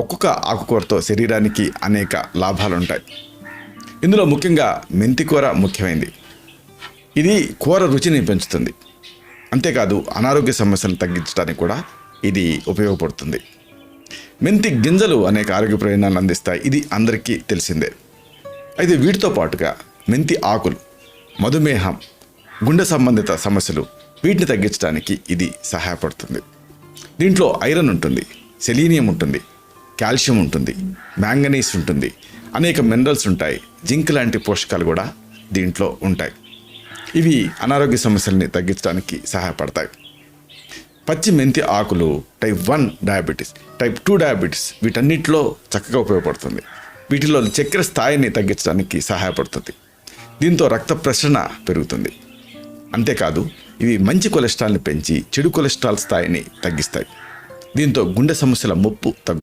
ఒక్కొక్క ఆకుకూరతో శరీరానికి అనేక లాభాలుంటాయి. ఇందులో ముఖ్యంగా మెంతి కూర ముఖ్యమైనది ఇది కూర రుచిని పెంచుతుంది. అంతేకాదు అనారోగ్య సమస్యలను తగ్గించడానికి కూడా ఇది ఉపయోగపడుతుంది. మెంతి గింజలు అనేక ఆరోగ్య ప్రయోజనాలను అందిస్తాయి. ఇది అందరికీ తెలిసిందే. అయితే వీటితో పాటుగా మెంతి ఆకులు మధుమేహం గుండె సంబంధిత సమస్యలు వీటిని తగ్గించడానికి ఇది సహాయపడుతుంది. దీంట్లో ఐరన్ ఉంటుంది సెలీనియం ఉంటుంది కాల్షియం ఉంటుంది మ్యాంగనీస్ ఉంటుంది అనేక మినరల్స్ ఉంటాయి. జింక్ లాంటి పోషకాలు కూడా దీంట్లో ఉంటాయి. ఇవి అనారోగ్య సమస్యల్ని తగ్గించడానికి సహాయపడతాయి. పచ్చి మెంతి ఆకులు type one diabetes type two diabetes వీటన్నిటిలో చక్కగా ఉపయోగపడుతుంది. వీటిలో చక్కెర స్థాయిని తగ్గించడానికి సహాయపడుతుంది. దీంతో రక్త ప్రసరణ పెరుగుతుంది. అంతేకాదు ఇవి మంచి కొలెస్ట్రాల్ని పెంచి చెడు కొలెస్ట్రాల్ స్థాయిని తగ్గిస్తాయి. దీంతో గుండె సమస్యల ముప్పు తగ్గు